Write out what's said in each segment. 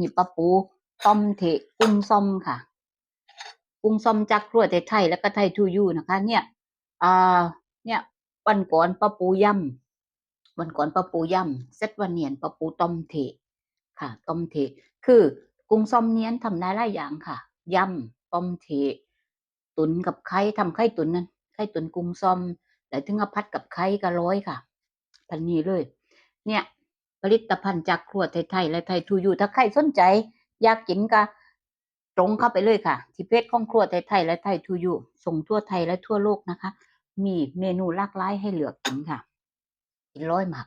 นี่ปลาปูต้มเทกุ้งส้มค่ะ กุ้งส้มจากครัวไทยแล้วก็ไทยทูยูนะคะ เนี่ยอ่าเนี่ยวันก่อนปลาปูย่ำวันก่อนปลาปูย่ำเซตวันเนียนปลาปูต้มเทค่ะ ต้มเท คือกุ้งส้มเนียนทำได้หลายอย่างค่ะย่ำต้มเท ตุนกับไข่ทำไข่ตุนนั่นไข่ตุนกุ้งส้มแล้วถึงเอาพัดกับไข่ก็ร้อยค่ะพันนี้เลย เนี่ย ผลิตภัณฑ์จากครัวไทยๆและไทยทูยูถ้าใครสนใจ อยากกินก็ตรงเข้าไปเลยค่ะ ที่เพจของครัวไทยๆและไทยทูยูส่งทั่วไทยและทั่วโลกนะคะ มีเมนูหลากหลายให้เลือกกินค่ะ กินร้อยหมัก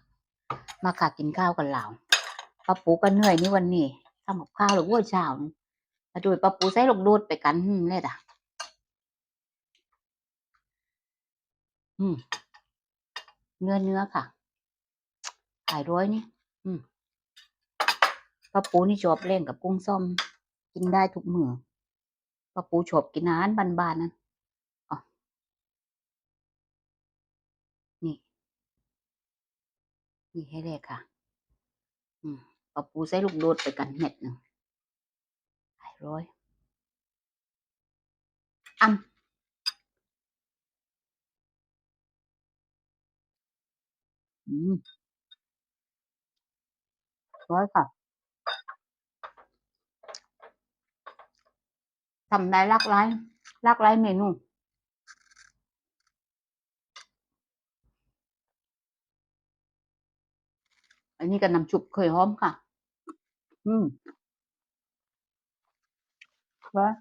มาค่ะกินข้าวกันเหล่าป้าปูก็เหนื่อยนี่วันนี้ทำกับข้าวหรือว่าเช้านี่มาดูป้าปูใส่ลูกโดดไปกันเลยอะอืม เนื้อเนื้อค่ะขายร้อยนี่ ป้าปูนี่ชอบเล่นกับกุ้งส้ม กินได้ทุกมือป้าปูชอบกินอาหารบานๆนั่นอ๋อนี่ นี่ให้เลขค่ะ อืมป้าปูใส่ลูกโดดไปกันเม็ดหนึ่งขายร้อยอ่ำอืม ร้อยค่ะทำได้หลากหลายหลากหลายเมนูอันนี้ก็น้ำชุบเคยหอมค่ะ อืมร้อย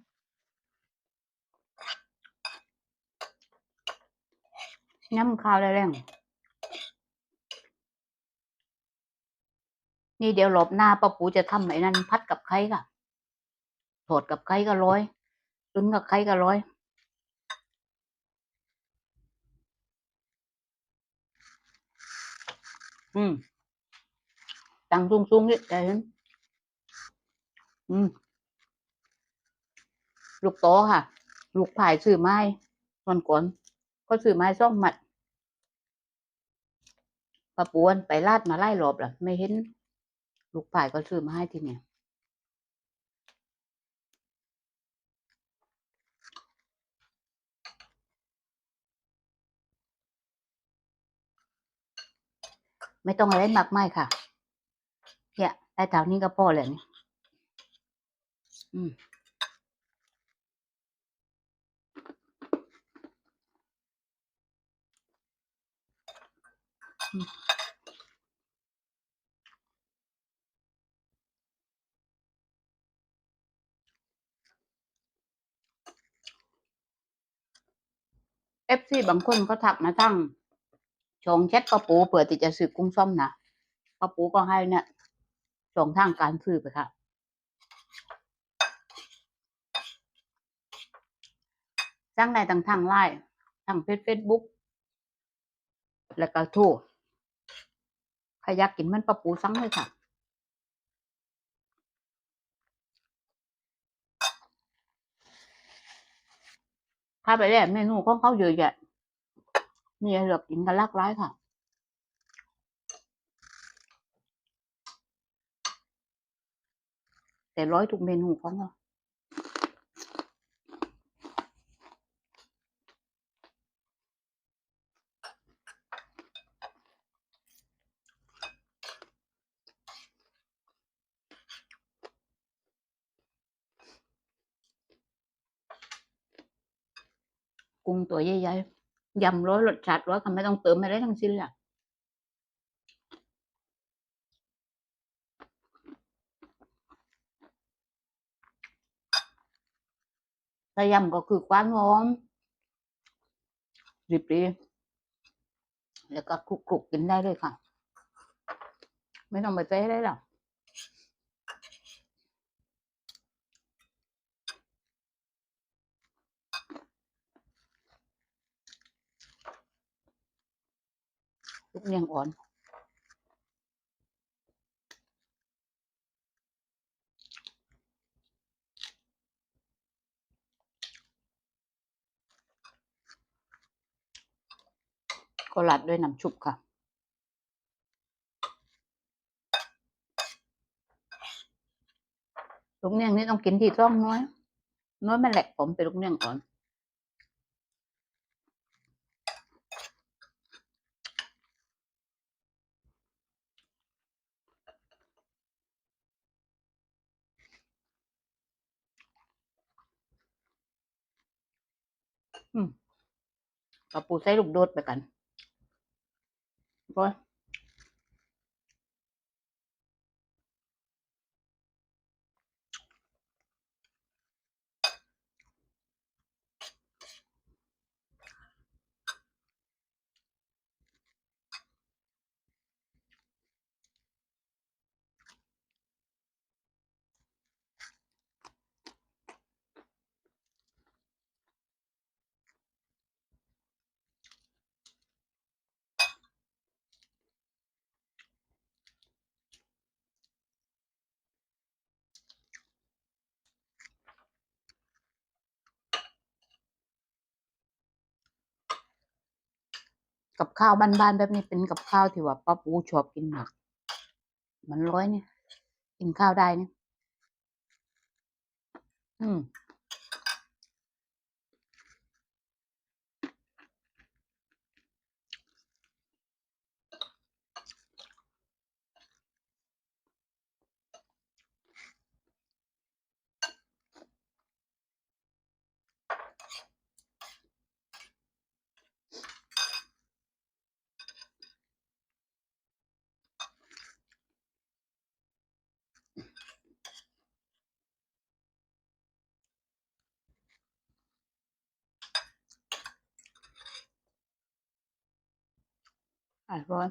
น้ำข้าวได้แรง นี่เดี๋ยวรอบหน้าป้าปูจะทำไอ้นั่นพัดกับไข่ค่ะทอดกับไข่ก็ร้อยตุนกับไข่ก็ร้อย อืมตังสูงสูงๆนี่แต่เห็นอืม ลูกโตค่ะ ลูกผายซื้อไม้ตอนก่อนก็ซื้อไม้ซ่องหมัดปะปวนไปลาดมาไล่รอบล่ะ ไม่เห็น ลูกผายก็ซื้อมาให้ทีเนี่ยไม่ต้องอะไรมากมายค่ะเนี่ยได้เท่านี้ก็พอเลยนี่อืม เอฟซีบางคนก็ทักมาตั้งช่องแชทป้าปูเปิดที่จะซื้อกุ้งส้มนะป้าปูก็ให้เนี่ยช่องทางการซื้อไปค่ะสร้างได้ทั้งทางไลน์ทางเฟซเฟซบุ๊กแล้วก็ทรใครอยากกินมันป้าปูสั่งเลยค่ะ ถ้าไปแล้วเมนูของเขาเยอะแยะมีอะไรเลือกกินกันหลากหลายค่ะแต่ร้อยทุกเมนูของเรา กุ้งตัวใหญ่ๆยำร้อยรสชาติร้อยก็ไม่ต้องเติมอะไรทั้งสิ้นแหละแต่ยำก็คือความหอมริบรีแล้วก็คลุกๆกินได้เลยค่ะ ไม่ต้องไปเต้ได้หรอก ลูกเนียงอ่อนก็รัดด้วยน้ำชุบค่ะลูกเนียงนี่ต้องกินที่ร่องน้อย น้อยมันแหลกผมไปลูกเนียงก่อน อืมเอาปูใส่ลูกโดดไปกันร้อย กับข้าวบ้านๆแบบนี้เป็นกับข้าวที่ว่าป้าปูชอบกินมาก มันร้อยเนี่ย กินข้าวได้เนี่ยอืม อะร้อย